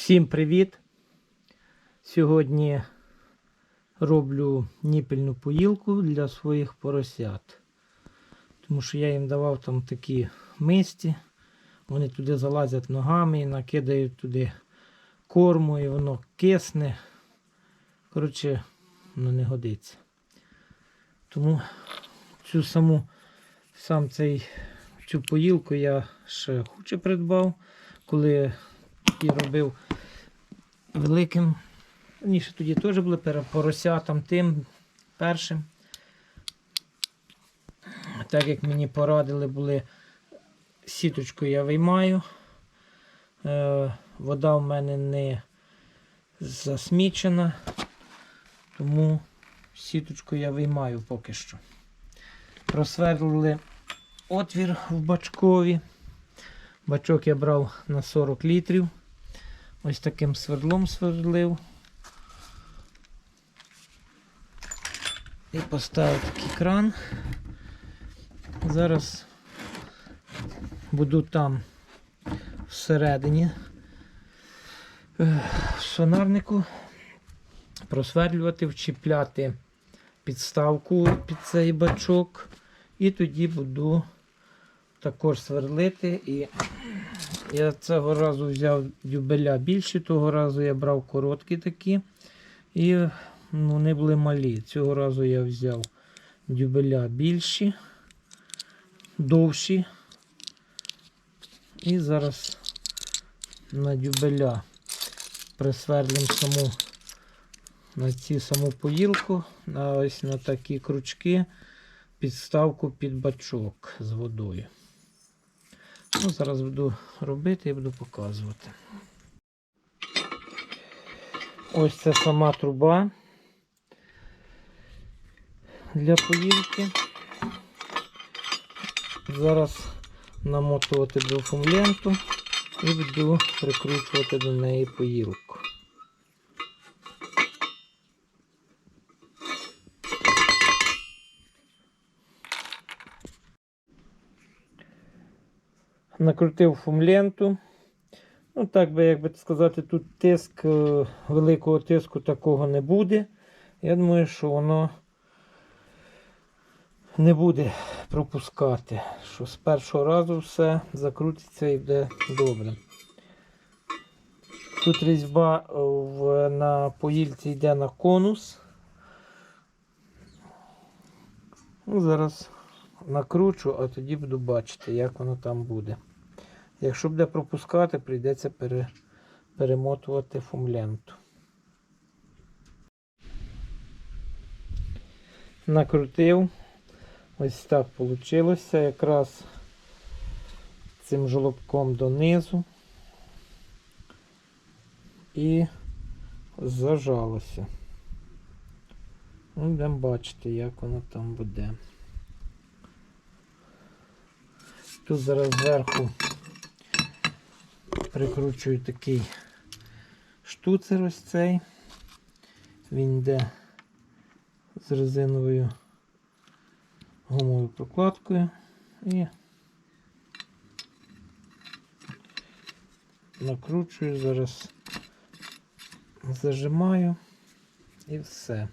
Всім привіт! Сьогодні роблю ніпельну поїлку для своїх поросят. Тому що я їм давав там такі мисті. Вони туди залазять ногами і накидають туди корму, і воно кисне. Коротше, воно не годиться. Тому цю саму сам цей цю поїлку я ще хуче придбав, коли і робив великим. Раніше тоді теж були поросятам тим першим. Так як мені порадили, були сіточку я виймаю. Е, вода в мене не засмічена, тому сіточку я виймаю поки що. Просверлили отвір в бачкові. Бачок я брав на 40 літрів. Ось таким свердлом сверлив. І поставив такий кран. Зараз буду там всередині в сонарнику просверлювати, вчіпляти підставку під цей бачок. І тоді буду також сверлити. І я цього разу взяв дюбеля більші, того разу я брав короткі такі. І ну, вони були малі. Цього разу я взяв дюбеля більші, довші. І зараз на дюбеля присверлим саму на цю саму поїлку, на ось на такі крючки, підставку під бачок з водою. Ну, зараз буду робити і буду показувати. Ось це сама труба для поїлки. Зараз намотувати ленту і буду прикручувати до неї поїлку. Накрутив фумленту. Ну, так би, як би сказати, тут тиск, е, великого тиску такого не буде. Я думаю, що воно не буде пропускати, що з першого разу все закрутиться і буде добре. Тут різьба в, на поїльці йде на конус. Ну, зараз накручу, а тоді буду бачити, як воно там буде. Якщо буде пропускати, прийдеться пере, перемотувати фумленту. Накрутив. Ось так вийшло. Якраз цим жолобком донизу. І зажалося. Ну, Будемо бачити, як воно там буде. Тут зараз зверху прикручую такий штуцер ось цей. Він йде з резиновою гумовою прокладкою і накручую, зараз зажимаю і все.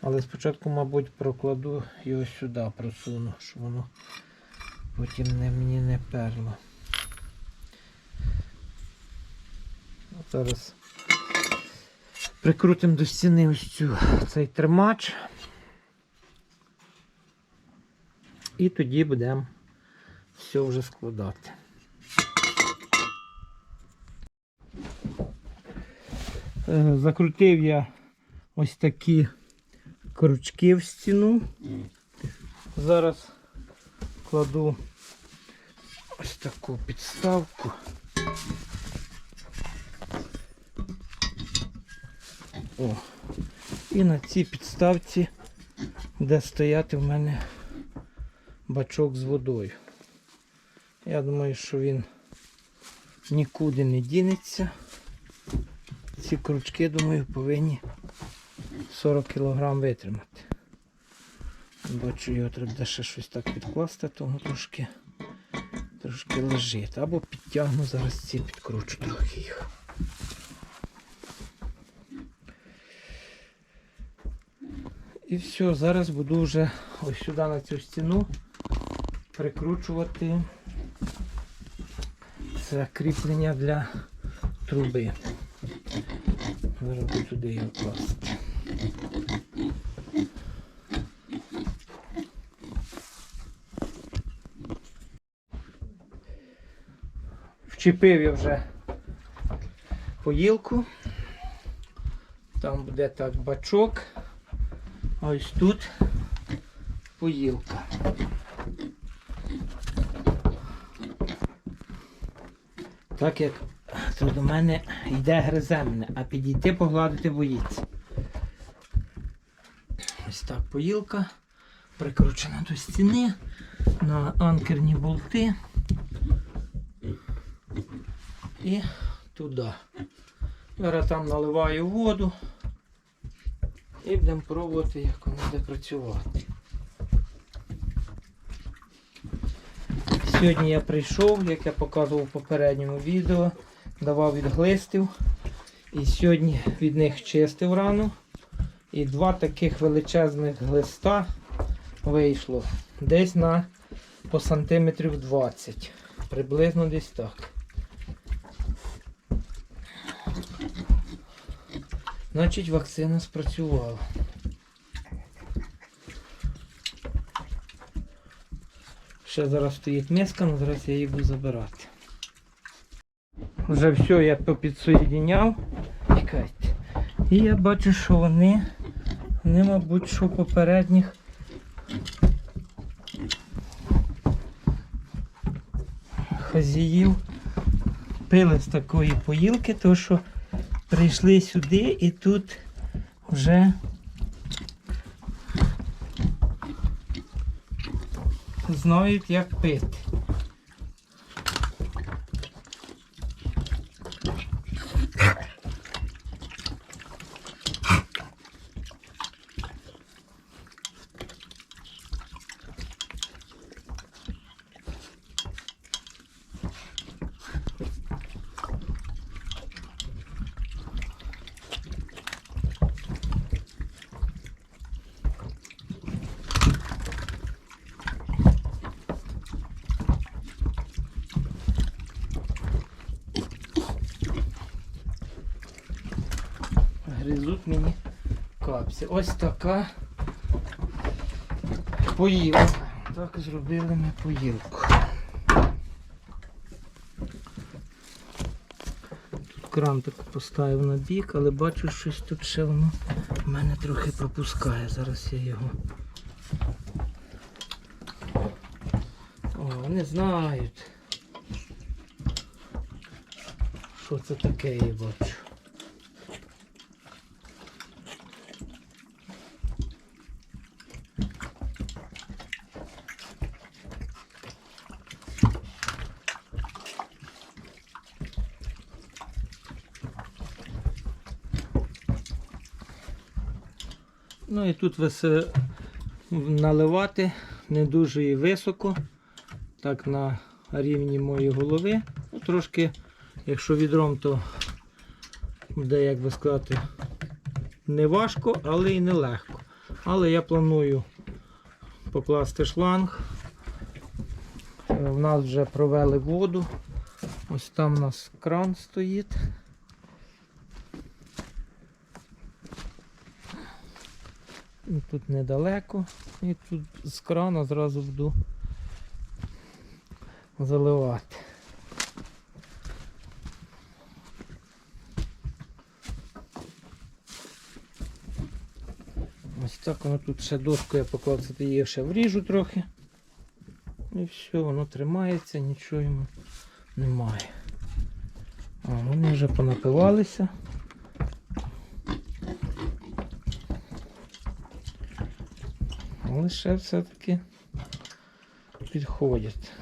Але спочатку, мабуть, прокладу його сюди, просуну, щоб воно потім не, мені не перло. Зараз прикрутимо до стіни ось цю, цей тримач. І тоді будемо все вже складати. Е, Закрутив я ось такі крючки в стіну. Зараз кладу ось таку підставку. О. І на цій підставці, де стояти в мене бачок з водою. Я думаю, що він нікуди не дінеться. Ці крючки, думаю, повинні 40 кг витримати. Бачу, його треба ще щось так підкласти, тому трошки трошки лежить. Або підтягну зараз ці підкручу трохи їх. І все, зараз буду вже ось сюди на цю стіну прикручувати це кріплення для труби. Зараз туди його класти. Вчепив я вже поїлку. Там буде так бачок. Ось тут поїлка. Так як то до мене йде гризе мене, а підійти погладити боїться. Ось так поїлка прикручена до стіни на анкерні болти і туди. Зараз там наливаю воду і будемо пробувати, як воно буде працювати. Сьогодні я прийшов, як я показував в попередньому відео, давав від глистів. І сьогодні від них чистив рану. І два таких величезних глиста вийшло. Десь на по сантиметрів 20. Приблизно десь так. Значить, вакцина спрацювала. Ще зараз стоїть миска, але зараз я її буду забирати. Вже все я попідсоєдіняв. Чекайте. І я бачу, що вони, вони, мабуть, що попередніх хазіїв пили з такої поїлки, то що прийшли сюди і тут вже знають, як пити. Гризуть мені капці. Ось така поїлка. Так зробили ми поїлку. Тут кран так поставив на бік, але бачу, щось тут ще воно мене трохи пропускає. Зараз я його. О, вони знають. Що це таке, я бачу. Ну і тут вис- наливати не дуже і високо, так на рівні моєї голови. Ну, трошки, якщо відром, то буде, як би сказати, не важко, але і не легко. Але я планую покласти шланг. Е, В нас вже провели воду. Ось там у нас кран стоїть. Тут недалеко. І тут з крана зразу буду заливати. Ось так воно тут ще дошку я поклав, це її ще вріжу трохи. І все, воно тримається, нічого йому немає. А, вони вже понапивалися. Ще все-таки підходять.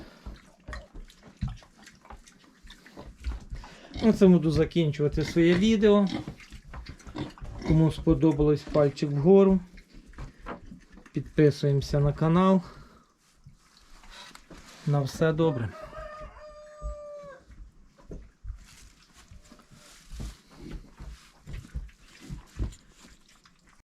На цьому буду закінчувати своє відео. Кому сподобалось пальчик вгору. Підписуємося на канал. На все добре.